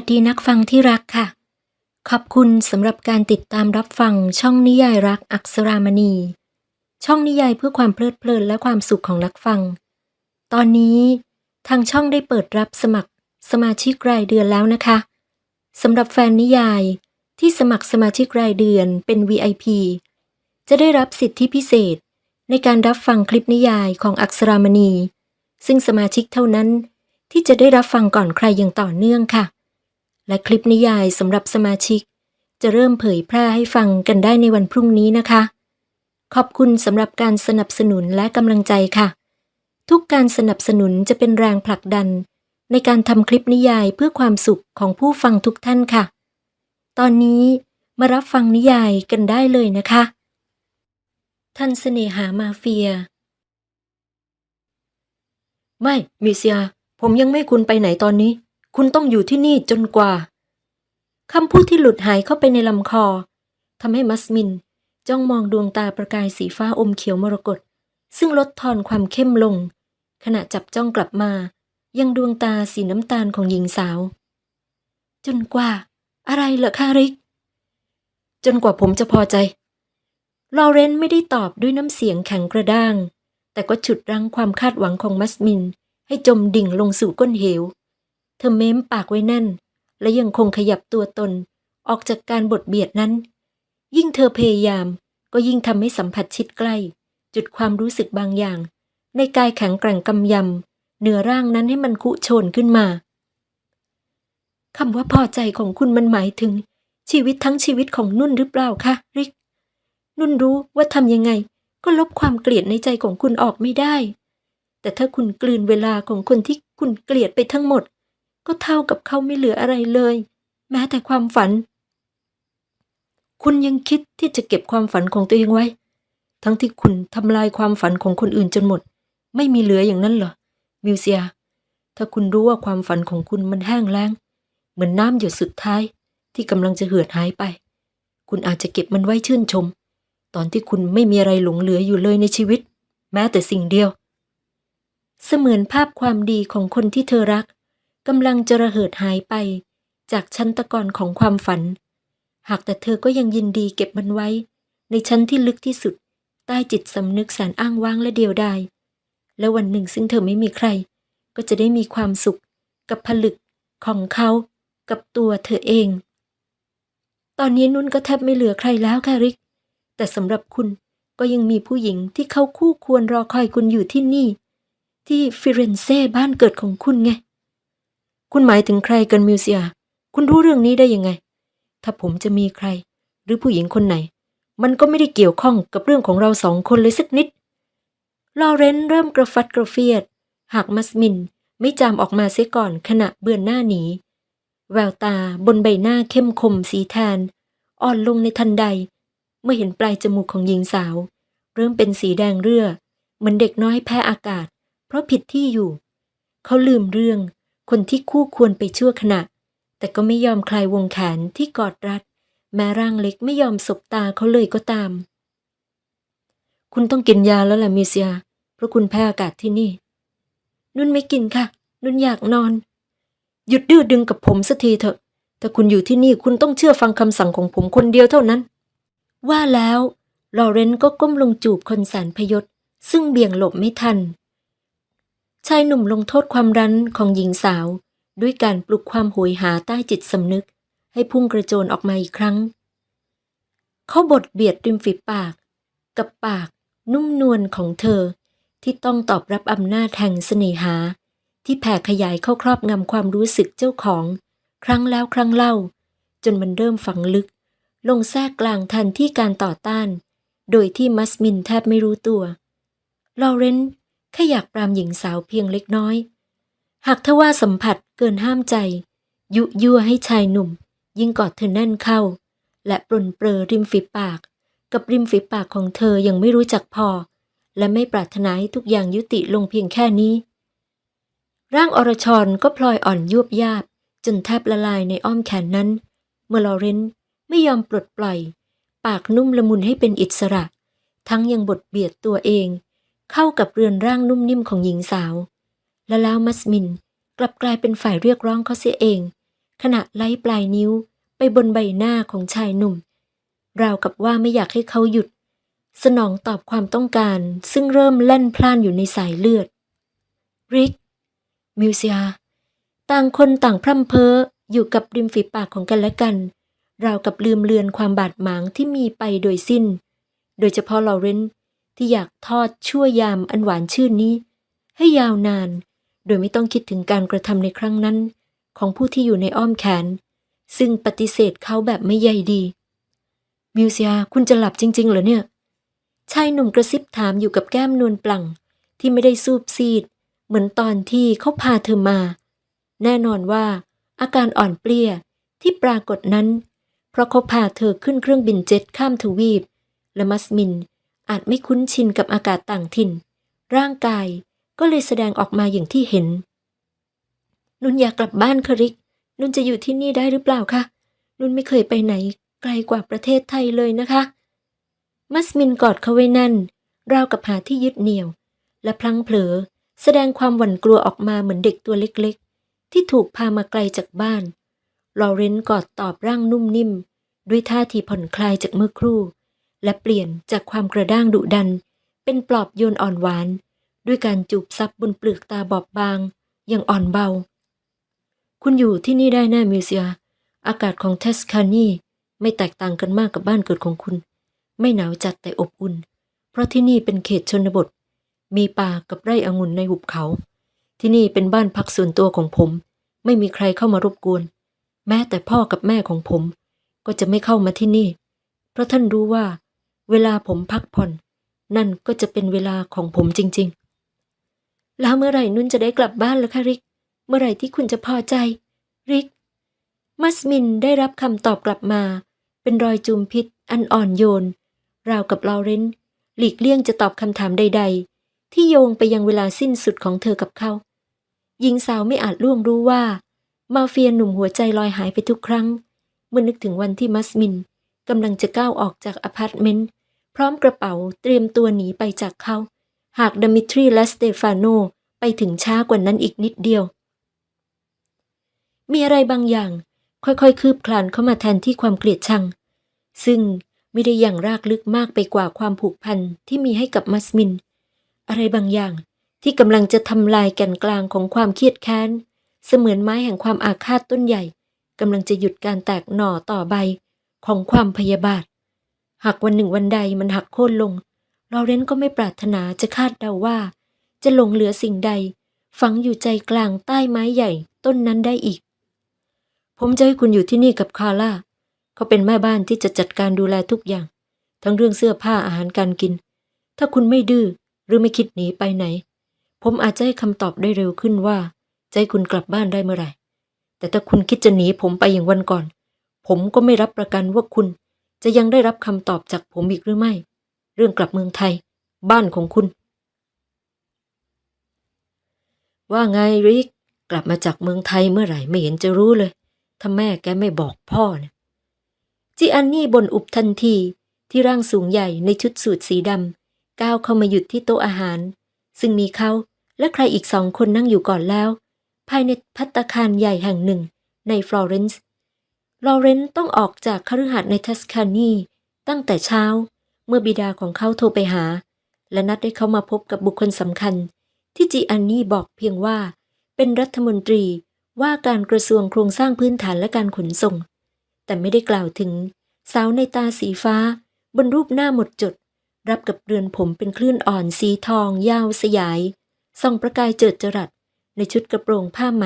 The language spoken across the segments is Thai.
วัสดีนักฟังที่รักค่ะ ขอบคุณสำหรับการติดตามรับฟังช่องนิยายรักอักษรามณี ช่องนิยายเพื่อความเพลิดเพลินและความสุขของนักฟัง ตอนนี้ทางช่องได้เปิดรับสมัครสมาชิกรายเดือนแล้วนะคะสำหรับแฟนนิยายที่สมัครสมาชิกรายเดือนเป็น VIP จะได้รับสิทธิพิเศษในการรับฟังคลิปนิยายของอักษรามณี ซึ่งสมาชิกเท่านั้นที่จะได้รับฟังก่อนใครอย่างต่อเนื่องค่ะ และคลิปนิยายสำหรับสมาชิก จะเริ่มเผยแพร่ให้ฟังกันได้ในวันพรุ่งนี้นะคะ ขอบคุณสำหรับการสนับสนุนและกำลังใจค่ะ ทุกการสนับสนุนจะเป็นแรงผลักดัน ในการทำคลิปนิยายเพื่อความสุขของผู้ฟังทุกท่านค่ะ ตอนนี้มารับฟังนิยายกันได้เลยนะคะ ท่านเสน่หามาเฟีย ไม่มิเซีย ผมยังไม่คุณไปไหนตอนนี้ คุณต้องอยู่ที่นี่จนกว่าคำพูดที่หลุดหายเข้าไปในลำคอทำให้มัสมิน จ้องมองดวงตาประกายสีฟ้าอมเขียวมรกตซึ่งลดทอนความเข้มลง ขณะจับจ้องกลับมา ยังดวงตาสีน้ำตาลของหญิงสาว จนกว่า อะไรเหรอคะริก จนกว่าผมจะพอใจลอเรนไม่ได้ตอบด้วยน้ำเสียงแข็งกระด้าง แต่ก็ฉุดรั้งความคาดหวังของมัสมิน ให้จมดิ่งลงสู่ก้นเหว เธอเม้มปากไว้แน่น และยังคงขยับตัวตน ออกจากการบดเบียดนั้น ยิ่งเธอพยายาม ก็ยิ่งทำให้สัมผัสชิดใกล้ จุดความรู้สึกบางอย่าง ในกายแข็งแกร่งกำยำเหนือร่างนั้นให้มันคุโชนขึ้นมาคำว่าพอใจของคุณมันหมายถึง ชีวิตทั้งชีวิตของนุ่นหรือเปล่าคะริก นุ่นรู้ว่าทำยังไง ก็ลบความเกลียดในใจของคุณออกไม่ได้ แต่ถ้าคุณกลืนเวลาของคนที่คุณเกลียดไปทั้งหมด ก็เท่ากับเขาไม่เหลืออะไรเลย แม้แต่ความฝัน คุณยังคิดที่จะเก็บความฝันของตัวเองไว้ ทั้งที่คุณทำลายความฝันของคนอื่นจนหมด ไม่มีเหลืออย่างนั้นเหรอ มิวเซีย ถ้าคุณรู้ว่าความฝันของคุณมันแห้งแล้ง เหมือนน้ำหยดสุดท้ายที่กำลังจะเหือดหายไป คุณอาจจะเก็บมันไว้ชื่นชม ตอนที่คุณไม่มีอะไรหลงเหลืออยู่เลยในชีวิต แม้แต่สิ่งเดียว เสมือนภาพความดีของคนที่เธอรัก กำลังจะระเหิดหายไป จากชั้นตะกอนของความฝัน หากแต่เธอก็ยังยินดีเก็บมันไว้ ในชั้นที่ลึกที่สุด ใต้จิตสำนึกแสนอ้างว้างและเดียวดายและวันหนึ่งซึ่งเธอไม่มีใคร ก็จะได้มีความสุขกับผลึกของเขากับตัวเธอเอง ตอนนี้นุ่นก็แทบไม่เหลือใครแล้วค่ะริก แต่สำหรับคุณก็ยังมีผู้หญิงที่เขาคู่ควรรอคอยคุณอยู่ที่นี่ ที่ฟิเรนเซ่บ้านเกิดของคุณไง คุณหมายถึงใครกันมิวเซีย คุณรู้เรื่องนี้ได้ยังไง ถ้าผมจะมีใคร หรือผู้หญิงคนไหน มันก็ไม่ได้เกี่ยวข้องกับเรื่องของเราสองคนเลยสักนิด ลอเรนเริ่มกระฟัดกระเฟียด หากมัสมินไม่จามออกมาเสียก่อนขณะเบือนหน้าหนี แววตาบนใบหน้าเข้มคมสีแทน อ่อนลงในทันใด เมื่อเห็นปลายจมูกของหญิงสาว เริ่มเป็นสีแดงเรื่อเหมือนเด็กน้อยแพ้อากาศ เพราะผิดที่อยู่ เขาลืมเรื่อง คนที่คู่ควรไปชั่วขณะ แต่ก็ไม่ยอมคลายวงแขนที่กอดรัด แม้ร่างเล็กไม่ยอมสบตาเขาเลยก็ตาม คุณต้องกินยาแล้วล่ะมิเซีย เพราะคุณแพ้อากาศที่นี่ นุ่นไม่กินค่ะ นุ่นอยากนอน หยุดดื้อดึงกับผมสักทีเถอะ ถ้าคุณอยู่ที่นี่คุณต้องเชื่อฟังคำสั่งของผมคนเดียวเท่านั้น ว่าแล้วลอเรนก็ก้มลงจูบคนแสนพยศซึ่งเบี่ยงหลบไม่ทัน ชายหนุ่มลงโทษความรั้นของหญิงสาว ด้วยการปลุกความโหยหาใต้จิตสำนึก ให้พุ่งกระโจนออกมาอีกครั้ง เขาบดเบียดริมฝีปาก กับปากนุ่มนวลของเธอ ที่ต้องตอบรับอำนาจแห่งเสน่หา ที่แผ่ขยายเข้าครอบงำความรู้สึกเจ้าของ ครั้งแล้วครั้งเล่า จนมันเริ่มฝังลึก ลงแทรกกลางทันที่การต่อต้าน โดยที่มัสมินแทบไม่รู้ตัวลอเรน แค่อยากปรามหญิงสาวเพียงเล็กน้อย หากทว่าสัมผัสเกินห้ามใจ ยุยั่วให้ชายหนุ่ม ยิ่งกอดเธอแน่นเข้า และปรนเปรอริมฝีปาก กับริมฝีปากของเธอยังไม่รู้จักพอ และไม่ปรารถนาให้ทุกอย่างยุติลงเพียงแค่นี้ ร่างอรชรก็พลอยอ่อนยวบยาบ จนแทบละลายในอ้อมแขนนั้น เมื่อลอเรนไม่ยอมปลดปล่อย ปากนุ่มละมุนให้เป็นอิสระ ทั้งยังบดเบียดตัวเอง เข้ากับเรือนร่างนุ่มนิ่มของหญิงสาว และแล้วมัสมินกลับกลายเป็นฝ่ายเรียกร้องเขาเสียเอง ขณะไล่ปลายนิ้วไปบนใบหน้าของชายหนุ่ม ราวกับว่าไม่อยากให้เขาหยุด สนองตอบความต้องการซึ่งเริ่มแล่นพล่านอยู่ในสายเลือด ริก มิวเซีย ต่างคนต่างพร่ำเพ้ออยู่กับริมฝีปากของกันและกัน ราวกับลืมเลือนความบาดหมางที่มีไปโดยสิ้น โดยเฉพาะลอเรนซ์ ที่อยากทอดชั่วยามอันหวานชื่นนี้ ให้ยาวนาน โดยไม่ต้องคิดถึงการกระทำในครั้งนั้น ของผู้ที่อยู่ในอ้อมแขน ซึ่งปฏิเสธเขาแบบไม่ใยดี มิวเซียคุณจะหลับจริง ๆ เหรอเนี่ย ชายหนุ่มกระซิบถามอยู่กับแก้มนวลปลังที่ไม่ได้ซูบซีด เหมือนตอนที่เขาพาเธอมา แน่นอนว่า อาการอ่อนเปลี้ยที่ปรากฏนั้น เพราะเขาพาเธอขึ้นเครื่องบินเจ็ตข้ามทวีป และมัสมิน อาจไม่คุ้นชินกับอากาศต่างถิ่น ร่างกายก็เลยแสดงออกมาอย่างที่เห็น นุนอยากกลับบ้านคริก นุนจะอยู่ที่นี่ได้หรือเปล่าคะนุนไม่เคยไปไหนไกลกว่าประเทศไทยเลยนะคะ มัสมินกอดเขาไว้แน่นราวกับหาที่ยึดเหนี่ยว และพลังเผลอ แสดงความหวั่นกลัวออกมาเหมือนเด็กตัวเล็กๆ ที่ถูกพามาไกลจากบ้านลอเรนซ์กอดตอบร่างนุ่มนิ่ม ด้วยท่าทีผ่อนคลายจากเมื่อครู่ และเปลี่ยนจากความกระด้างดุดัน เป็นปลอบโยนอ่อนหวาน ด้วยการจูบซับบนเปลือกตาบอบบาง อย่างอ่อนเบา คุณอยู่ที่นี่ได้แน่มิวเซีย อากาศของเทสคานีไม่แตกต่างกันมากกับบ้านเกิดของคุณ ไม่หนาวจัดแต่อบอุ่น เพราะที่นี่เป็นเขตชนบท มีป่ากับไร่องุ่นในหุบเขา ที่นี่เป็นบ้านพักส่วนตัวของผม ไม่มีใครเข้ามารบกวน แม้แต่พ่อกับแม่ของผม ก็จะไม่เข้ามาที่นี่ เพราะท่านรู้ว่า เวลาผมพักผ่อน นั่นก็จะเป็นเวลาของผมจริง ๆ แล้วเมื่อไหร่นุ่นจะได้กลับบ้านล่ะคะริก เมื่อไหร่ที่คุณจะพอใจ ริก มัสมินได้รับคำตอบกลับมา เป็นรอยจูมพิษอันอ่อนโยน ราวกับลอเรนซ์หลีกเลี่ยงจะตอบคำถามใด ๆ ที่โยงไปยังเวลาสิ้นสุดของเธอกับเขา หญิงสาวไม่อาจล่วงรู้ว่า มาเฟียหนุ่มหัวใจลอยหายไปทุกครั้ง เมื่อนึกถึงวันที่มัสมินกำลังจะก้าวออกจากอพาร์ตเมนต์ ร้อมกระเป๋าเตรียมตัวหนีไปจากเขา หากดมิทรีและสเตฟานโนไปถึงช้ากว่านั้นอีกนิดเดียว มีอะไรบางอย่าง ค่อยๆ คืบคลานเข้ามาแทนที่ความเกลียดชัง ซึ่งไม่ได้อย่างรากลึกมากไปกว่าความผูกพันที่มีให้กับมัสมิน อะไรบางอย่างที่กำลังจะทำลายแก่นกลางของความเครียดแค้น เสมือนไม้แห่งความอาฆาตต้นใหญ่กำลังจะหยุดการแตกหน่อต่อใบของความพยาบาท หากวันหนึ่งวันใดมันหักโค่นลงลอเรนก็ไม่ปรารถนาจะคาดเดาว่า จะหลงเหลือสิ่งใด ฝังอยู่ใจกลางใต้ไม้ใหญ่ต้นนั้นได้อีก ผมจะให้คุณอยู่ที่นี่กับคาร่าเขาเป็นแม่บ้านที่จะจัดการดูแลทุกอย่าง ทั้งเรื่องเสื้อผ้าอาหารการกิน ถ้าคุณไม่ดื้อหรือไม่คิดหนีไปไหน ผมอาจจะให้คำตอบได้เร็วขึ้นว่าจะให้คุณกลับบ้านได้เมื่อไหร่ แต่ถ้าคุณคิดจะหนีผมไปอย่างวันก่อน ผมก็ไม่รับประกันว่าคุณ จะยังได้รับคำตอบจากผมอีกหรือไม่ เรื่องกลับเมืองไทย บ้านของคุณ ว่าไงริก กลับมาจากเมืองไทยเมื่อไหร่ไม่เห็นจะรู้เลยถ้าแม่แกไม่บอกพ่อเนี่ยจีอันนี่บนอุบทันทีที่ร่างสูงใหญ่ในชุดสูทสีดำก้าวเข้ามาหยุดที่โต๊ะอาหาร ซึ่งมีเขาและใครอีกสองคนนั่งอยู่ก่อนแล้ว ภายในพัตตาคารใหญ่แห่งหนึ่งในฟลอเรนซ์ ลอเรนซ์ต้องออกจากคฤหาสน์ในทัสคานีตั้งแต่เช้า เมื่อบิดาของเขาโทรไปหา และนัดให้เขามาพบกับบุคคลสำคัญ ที่จีอันนี่บอกเพียงว่า เป็นรัฐมนตรีว่าการกระทรวงโครงสร้างพื้นฐานและการขนส่ง แต่ไม่ได้กล่าวถึง สาวในตาสีฟ้า บนรูปหน้าหมดจด รับกับเรือนผมเป็นคลื่นอ่อนสีทอง ยาวสยายส่องประกายเจิดจรัสในชุดกระโปรงผ้าไหม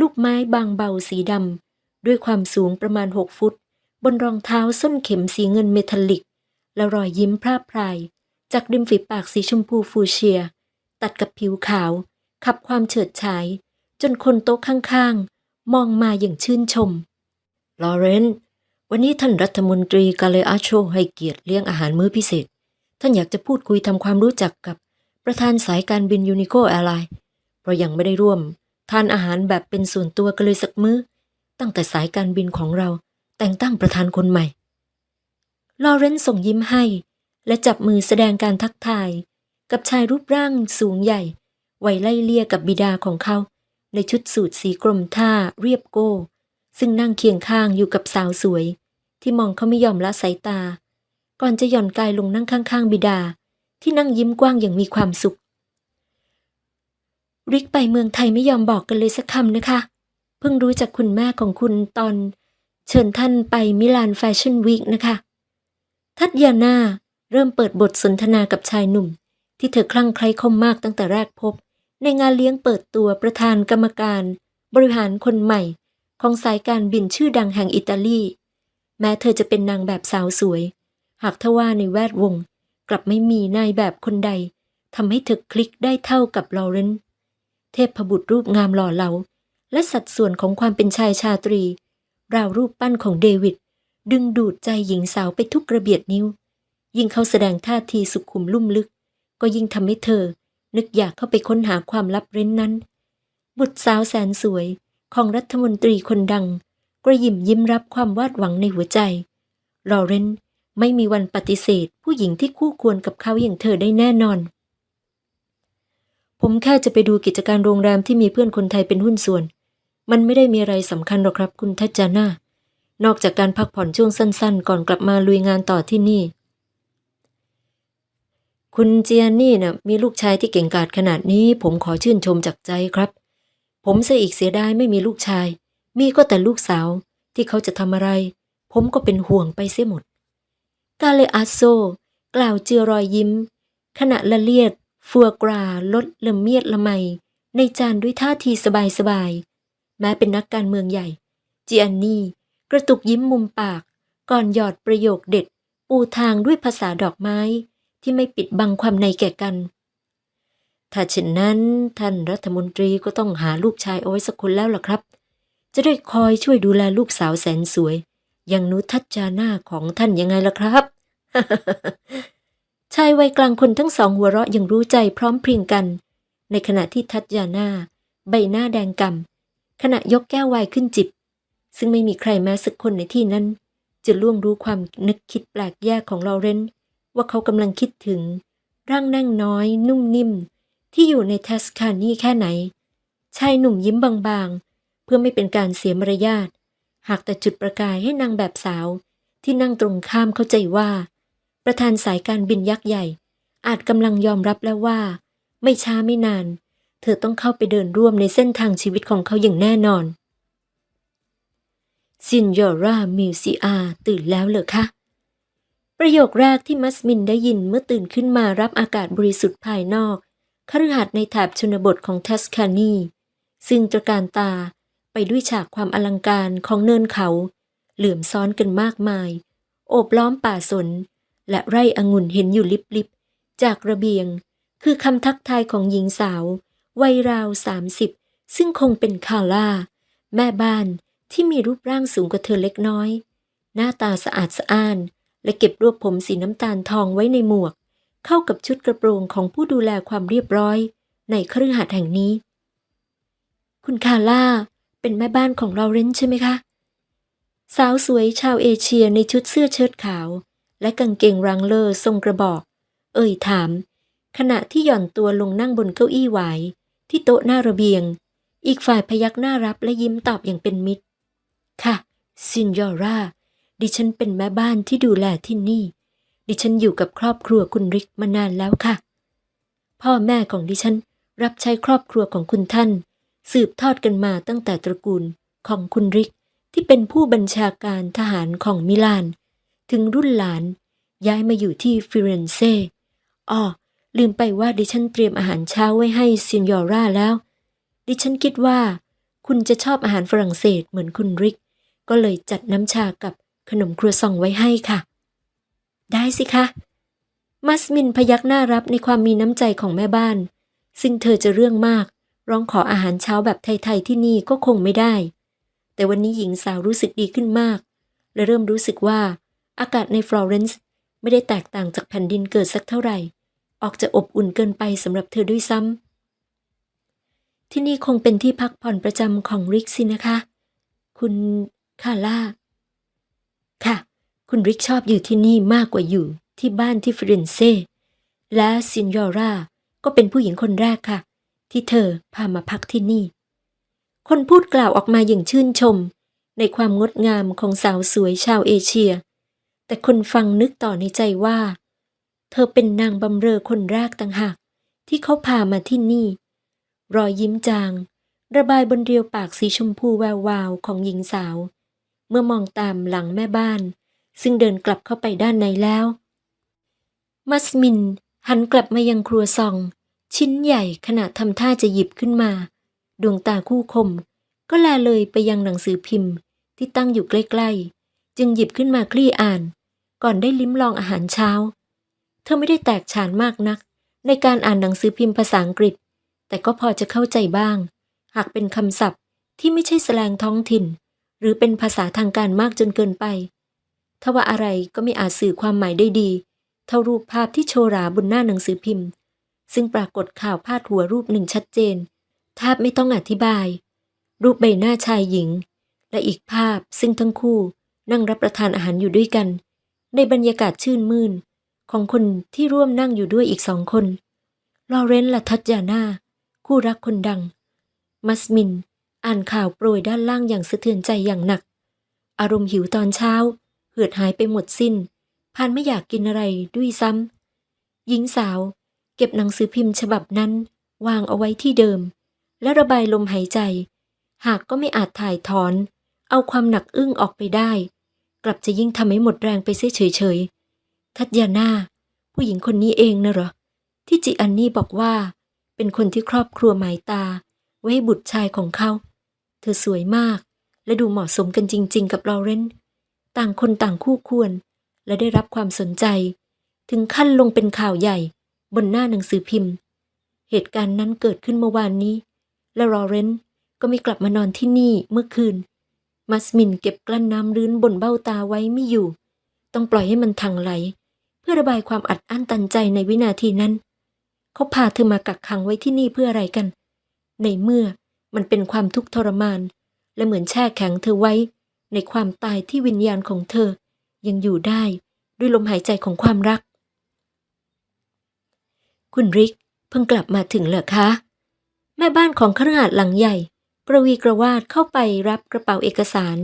ลูกไม้บางเบาสีดำ ด้วยความสูงประมาณหกฟุต บนรองเท้าส้นเข็มสีเงินเมทัลลิก และรอยยิ้มพร่าพราย จากริมฝีปากสีชมพูฟูเชีย ตัดกับผิวขาว ขับความเฉิดฉาย จนคนโต๊ะข้างๆ มองมาอย่างชื่นชม ลอเรนซ์วันนี้ท่านรัฐมนตรีกาเลอาโชให้เกียรติเลี้ยงอาหารมื้อพิเศษ ท่านอยากจะพูดคุยทำความรู้จักกับประธานสายการบินยูนิโคแอร์ไลน์เพราะยังไม่ได้ร่วม ทานอาหารแบบเป็นส่วนตัวกันเลยสักมื้อ ตั้งแต่สายการบินของเราแต่งตั้งประธานคนใหม่ ลอเรนซ์ส่งยิ้มให้ และจับมือแสดงการทักทาย กับชายรูปร่างสูงใหญ่วัยไล่เลี่ยกับบิดาของเขา ในชุดสูทสีกรมท่าเรียบโก้ ซึ่งนั่งเคียงข้างอยู่กับสาวสวย ที่มองเขาไม่ยอมละสายตา ก่อนจะหย่อนกายลงนั่งข้างๆ บิดา ที่นั่งยิ้มกว้างอย่างมีความสุข ริกไปเมืองไทยไม่ยอมบอกกันเลยสักคำนะคะ พิ่งรู้จากคุณแม่ของคุณตอน เชิญท่านไปมิลานแฟชั่นวีคนะคะ ทัตยาน่าเริ่มเปิดบทสนทนากับชายหนุ่ม ที่เธอคลั่งไคล้เขามากตั้งแต่แรกพบ ในงานเลี้ยงเปิดตัวประธานกรรมการ บริหารคนใหม่ ของสายการบินชื่อดังแห่งอิตาลี แม้เธอจะเป็นนางแบบสาวสวย หากทว่าในแวดวง กลับไม่มีนายแบบคนใดทำให้เธอคลิกได้เท่ากับลอเรนเทพบุตรรูปงามหล่อเหลา และสัดส่วนของความเป็นชายชาตรี ราวรูปปั้นของเดวิด ดึงดูดใจหญิงสาวไปทุกกระเบียดนิ้ว ยิ่งเขาแสดงท่าทีสุขุมลุ่มลึก ก็ยิ่งทำให้เธอ นึกอยากเข้าไปค้นหาความลับเร้นนั้น บุตรสาวแสนสวยของรัฐมนตรีคนดัง กระยิมยิ้มรับความวาดหวังในหัวใจลอเรนไม่มีวันปฏิเสธ ผู้หญิงที่คู่ควรกับเขาอย่างเธอได้แน่นอน ผมแค่จะไปดูกิจการโรงแรมที่มีเพื่อนคนไทยเป็นหุ้นส่วน มันไม่ได้มีอะไรสำคัญหรอกครับคุณทัจจาน่านอกจากการพักผ่อนช่วงสั้น ๆ ก่อนกลับมาลุยงานต่อที่นี่ คุณเจียนนี่นะ่ะมีลูกชายที่เก่งกาจขนาดนี้ ผมขอชื่นชมจากใจครับ ผมเสียอีกเสียดายไม่มีลูกชาย มีก็แต่ลูกสาวที่เขาจะทำอะไร ผมก็เป็นห่วงไปเสียหมด กาเลอาโซ กล่าวเจือรอยยิ้ม ขณะละเลียด ฟัวกราลดละเมียดละไม ในจานด้วยท่าทีสบายๆ แม้เป็นนักการเมืองใหญ่จีอันนี่กระตุกยิ้มมุมปาก ก่อนหยอดประโยคเด็ด ปูทางด้วยภาษาดอกไม้ที่ไม่ปิดบังความในแก่กัน ถ้าเช่นนั้นท่านรัฐมนตรีก็ต้องหาลูกชายเอาไว้สักคนแล้วล่ะครับ จะได้คอยช่วยดูแลลูกสาวแสนสวย อย่างนุทัจจาหน้าของท่านยังไงล่ะครับ ชายวัยกลางคนทั้งสองหัวเราะอย่างรู้ใจพร้อมเพรียงกัน ในขณะที่ทัจจาหน้า ใบหน้าแดงกำ ขณะยกแก้วไวน์ขึ้นจิบ ซึ่งไม่มีใครแม้สักคนในที่นั้น จะล่วงรู้ความนึกคิดแปลกแยกของลอเรนซ์ว่าเขากำลังคิดถึง ร่างนั่งน้อย นุ่มนิ่ม ที่อยู่ในเทสคานีแค่ไหน ชายหนุ่มยิ้มบางๆ เพื่อไม่เป็นการเสียมารยาทหากแต่จุดประกายให้นางแบบสาว ที่นั่งตรงข้ามเข้าใจว่า ประธานสายการบินยักษ์ใหญ่ อาจกำลังยอมรับแล้วว่า ไม่ช้าไม่นาน เธอต้องเข้าไปเดินร่วมในเส้นทางชีวิตของเขาอย่างแน่นอนซินยอรามิวซิอาตื่นแล้วเหรอคะ ประโยคแรกที่มัสมินได้ยินเมื่อตื่นขึ้นมารับอากาศบริสุทธิ์ภายนอกคฤหาสน์ในแถบชนบทของทัสคานี ซึ่งตระการตาไปด้วยฉากความอลังการของเนินเขา เหลื่อมซ้อนกันมากมาย โอบล้อมป่าสน และไร่องุ่นเห็นอยู่ลิบๆจากระเบียง คือคำทักทายของหญิงสาว วัยราวสามสิบซึ่งคงเป็นคาร่า แม่บ้านที่มีรูปร่างสูงกว่าเธอเล็กน้อย หน้าตาสะอาดสะอ้าน และเก็บรวบผมสีน้ำตาลทองไว้ในหมวก เข้ากับชุดกระโปรงของผู้ดูแลความเรียบร้อย ในคฤหาสน์แห่งนี้ คุณคาร่า เป็นแม่บ้านของเราเรนใช่ไหมคะ สาวสวยชาวเอเชียในชุดเสื้อเชิ้ตขาว และกางเกงรังเลอร์ทรงกระบอก เอ่ยถาม ขณะที่หย่อนตัวลงนั่งบนเก้าอี้หว ที่โต๊ะหน้าระเบียง อีกฝ่ายพยักหน้ารับและยิ้มตอบอย่างเป็นมิตร ค่ะซินยอราดิฉันเป็นแม่บ้านที่ดูแลที่นี่ ดิฉันอยู่กับครอบครัวคุณริกมานานแล้วค่ะ พ่อแม่ของดิฉันรับใช้ครอบครัวของคุณท่าน สืบทอดกันมาตั้งแต่ตระกูลของคุณริกที่เป็นผู้บัญชาการทหารของมิลาน ถึงรุ่นหลานย้ายมาอยู่ที่ฟิเรนเซ่อ้อ ลืมไปว่าดิฉันเตรียมอาหารเช้าไว้ให้ซินยอราแล้ว ดิฉันคิดว่า คุณจะชอบอาหารฝรั่งเศสเหมือนคุณริก ก็เลยจัดน้ำชากับขนมครัวซองไว้ให้ค่ะ ได้สิคะ มัสมินพยักหน้ารับในความมีน้ำใจของแม่บ้าน ซึ่งเธอจะเรื่องมาก ร้องขออาหารเช้าแบบไทยๆที่นี่ก็คงไม่ได้ แต่วันนี้หญิงสาวรู้สึกดีขึ้นมาก และเริ่มรู้สึกว่า อากาศในฟลอเรนซ์ไม่ได้แตกต่างจากแผ่นดินเกิดสักเท่าไหร่ ออกจะอบอุ่นเกินไปสำหรับเธอด้วยซ้ำ ที่นี่คงเป็นที่พักผ่อนประจำของริกสินะคะ คุณคาร่า ค่ะ คุณริกชอบอยู่ที่นี่มากกว่าอยู่ที่บ้านที่ฟิเรนเซ่ และซินยอราก็เป็นผู้หญิงคนแรกค่ะ ที่เธอพามาพักที่นี่ คนพูดกล่าวออกมาอย่างชื่นชม ในความงดงามของสาวสวยชาวเอเชีย แต่คนฟังนึกต่อในใจว่า เธอเป็นนางบำเรอคนแรกต่างหาก ที่เขาพามาที่นี่ รอยยิ้มจาง ระบายบนเรียวปากสีชมพูแวววาวของหญิงสาว เมื่อมองตามหลังแม่บ้าน ซึ่งเดินกลับเข้าไปด้านในแล้ว มัสมิน หันกลับมายังครัวซอง ชิ้นใหญ่ขณะทำท่าจะหยิบขึ้นมา ดวงตาคู่คม ก็แลเลยไปยังหนังสือพิมพ์ ที่ตั้งอยู่ใกล้ๆ จึงหยิบขึ้นมาคลี่อ่าน ก่อนได้ลิ้มลองอาหารเช้า เธอไม่ได้แตกฉานมากนัก ในการอ่านหนังสือพิมพ์ภาษาอังกฤษ แต่ก็พอจะเข้าใจบ้าง หากเป็นคำศัพท์ที่ไม่ใช่แสลงท้องถิ่น หรือเป็นภาษาทางการมากจนเกินไปถ้าว่าอะไรก็ไม่อาจสื่อความหมายได้ดี เท่ารูปภาพที่โชราบนหน้าหนังสือพิมพ์ ซึ่งปรากฏข่าวพาดหัวรูปหนึ่งชัดเจนแทบไม่ต้องอธิบาย รูปใบหน้าชายหญิง และอีกภาพซึ่งทั้งคู่นั่งรับประทานอาหารอยู่ด้วยกัน ในบรรยากาศชื่นมื่น ของคนที่ร่วมนั่งอยู่ด้วยอีกสองคน ลอเรนซ์และทัตยาน่า คู่รักคนดัง มัสมิน อ่านข่าวโปรยด้านล่างอย่างสะเทือนใจอย่างหนัก อารมณ์หิวตอนเช้า เหือดหายไปหมดสิ้น พานไม่อยากกินอะไรด้วยซ้ำ หญิงสาว เก็บหนังสือพิมพ์ฉบับนั้น วางเอาไว้ที่เดิม และระบายลมหายใจ หากก็ไม่อาจถ่ายถอน เอาความหนักอึ้งออกไปได้ กลับจะยิ่งทำให้หมดแรงไปเสียเฉยๆ ทัตยาน่าผู้หญิงคนนี้เองนะเหรอ ที่จิอันนี่บอกว่า เป็นคนที่ครอบครัวหมายตา ไว้ให้บุตรชายของเขา เธอสวยมาก และดูเหมาะสมกันจริง ๆ กับลอเรนต่างคนต่างคู่ควร และได้รับความสนใจ ถึงขั้นลงเป็นข่าวใหญ่ บนหน้าหนังสือพิมพ์ เหตุการณ์นั้นเกิดขึ้นเมื่อวานนี้ และลอเรนซ์ก็ไม่กลับมานอนที่นี่เมื่อคืน มัสมินเก็บกลั้นน้ำรื้นบนเบ้าตาไว้ไม่อยู่ ต้องปล่อยให้มันทังไหล พื่อระบายความอัดอั้นตันใจในวินาทีนั้น เขาพาเธอมากักขังไว้ที่นี่เพื่ออะไรกัน ในเมื่อมันเป็นความทุกข์ทรมาน และเหมือนแช่แข็งเธอไว้ ในความตายที่วิญญาณของเธอ ยังอยู่ได้ด้วยลมหายใจของความรัก คุณริกเพิ่งกลับมาถึงเหรอคะ แม่บ้านของคฤหาสน์หลังใหญ่ กระวีกระวาดเข้าไปรับกระเป๋าเอกสาร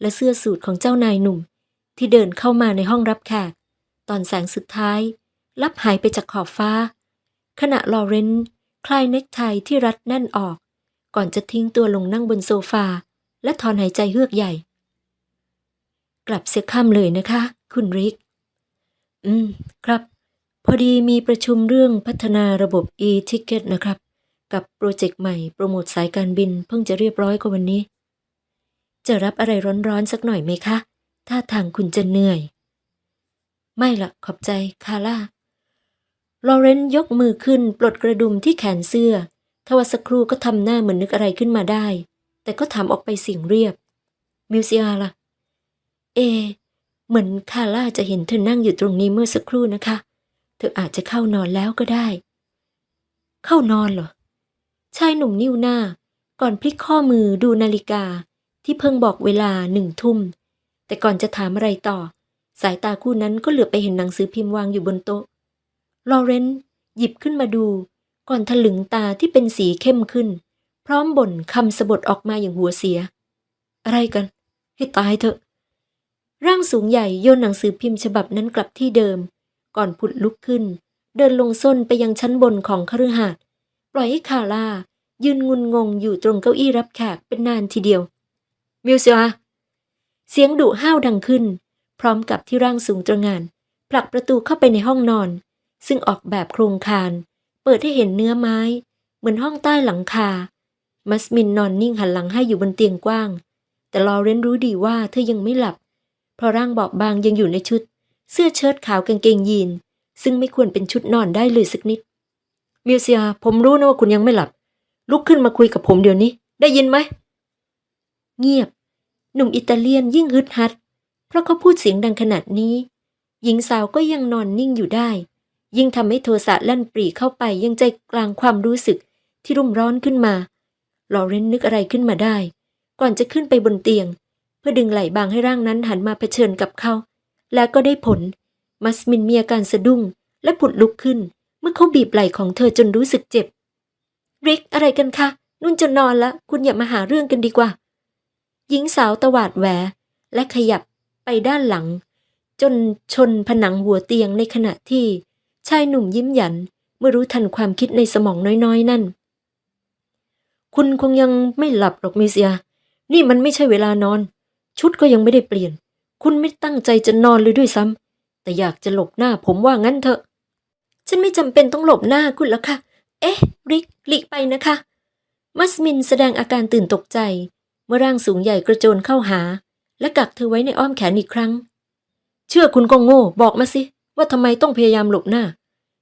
และเสื้อสูทของเจ้านายหนุ่ม ที่เดินเข้ามาในห้องรับแขก ตอนแสงสุดท้าย ลับหายไปจากขอบฟ้า ขณะลอเรนซ์คลายเน็กไทที่รัดแน่นออก ก่อนจะทิ้งตัวลงนั่งบนโซฟา และถอนหายใจเฮือกใหญ่ กลับเสียค่ำเลยนะคะ คุณริก อืม ครับ พอดีมีประชุมเรื่องพัฒนาระบบ e-ticket นะครับ กับโปรเจกต์ใหม่โปรโมทสายการบินเพิ่งจะเรียบร้อยกว่าวันนี้ จะรับอะไรร้อนๆสักหน่อยไหมคะ ถ้าทางคุณจะเหนื่อย ไม่ละขอบใจคาร่าลอเรนซ์ยกมือขึ้นปลดกระดุมที่แขนเสื้อทว่าสักครู่ก็ทำหน้าเหมือนนึกอะไรขึ้นมาได้ แต่ก็ถามออกไปเสียงเรียบ มิวเซียล่ะ เอ เหมือนคาร่าจะเห็นเธอนั่งอยู่ตรงนี้เมื่อสักครู่นะคะ เธออาจจะเข้านอนแล้วก็ได้ เข้านอนเหรอ ชายหนุ่มนิ้วหน้า ก่อนพลิกข้อมือดูนาฬิกาที่เพิ่งบอกเวลาหนึ่งทุ่ม แต่ก่อนจะถามอะไรต่อ สายตาคู่นั้นก็เหลือไปเห็นหนังสือพิมพ์วางอยู่บนโต๊ะ ลอเรนซ์หยิบขึ้นมาดู ก่อนถลึงตาที่เป็นสีเข้มขึ้น พร้อมบ่นคำสะบดออกมาอย่างหัวเสีย อะไรกัน ให้ตายเถอะ ร่างสูงใหญ่โยนหนังสือพิมพ์ฉบับนั้นกลับที่เดิม ก่อนผุดลุกขึ้น เดินลงส้นไปยังชั้นบนของคฤหาสน์ปล่อยให้คาร่ายืนงุนงงอยู่ตรงเก้าอี้รับแขกเป็นนานทีเดียวมิวเซียเสียงดุห้าวดังขึ้น พร้อมกับที่ร่างสูงตรงานผลักประตูเข้าไปในห้องนอน ซึ่งออกแบบโครงคาร เปิดให้เห็นเนื้อไม้ เหมือนห้องใต้หลังคา มัสมินนอนนิ่งหันหลังให้อยู่บนเตียงกว้าง แต่ลอเรนรู้ดีว่าเธอยังไม่หลับ เพราะร่างบอบบางยังอยู่ในชุด เสื้อเชิ้ตขาวกางเกงยีน ซึ่งไม่ควรเป็นชุดนอนได้เลยสักนิดมิวเซียผมรู้นะว่าคุณยังไม่หลับ ลุกขึ้นมาคุยกับผมเดี๋ยวนี้ ได้ยินไหม เงียบ หนุ่มอิตาเลียนยิ่งฮึดฮัด เพราะเขาพูดเสียงดังขนาดนี้ หญิงสาวก็ยังนอนนิ่งอยู่ได้ ยิ่งทำให้โทสะลั่นปรีเข้าไปยังใจกลางความรู้สึกที่รุ่มร้อนขึ้นมาลอเรนนึกอะไรขึ้นมาได้ ก่อนจะขึ้นไปบนเตียง เพื่อดึงไหล่บางให้ร่างนั้นหันมาเผชิญกับเขา และก็ได้ผล มัสมินมีอาการสะดุ้งและผุดลุกขึ้น เมื่อเขาบีบไหล่ของเธอจนรู้สึกเจ็บริกอะไรกันคะนุ่นจะนอนละ คุณอย่ามาหาเรื่องกันดีกว่า หญิงสาวตวาดแหวและขยับ ด้านหลัง จนชนผนังหัวเตียงในขณะที่ ชายหนุ่มยิ้มหยันเมื่อรู้ทันความคิดในสมองน้อยๆ นั่น คุณคงยังไม่หลับหรอกมิเซีย นี่มันไม่ใช่เวลานอน ชุดก็ยังไม่ได้เปลี่ยน คุณไม่ตั้งใจจะนอนเลยด้วยซ้ำแต่อยากจะหลบหน้าผมว่างั้นเถอะ ฉันไม่จำเป็นต้องหลบหน้าคุณแล้วค่ะ เอ๊ะ ริกหลีกไปนะคะ มัสมินแสดงอาการตื่นตกใจ เมื่อร่างสูงใหญ่กระโจนเข้าหา และกักเธอไว้ในอ้อมแขนอีกครั้ง เชื่อคุณก็โง่ บอกมาสิ ว่าทำไมต้องพยายามหลบหน้า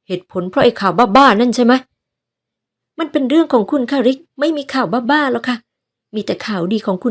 เหตุผลเพราะไอ้ข่าวบ้าๆนั่นใช่ไหมมันเป็นเรื่องของคุณค่ะริก ไม่มีข่าวบ้าๆหรอกค่ะ มีแต่ข่าวดีของคุณ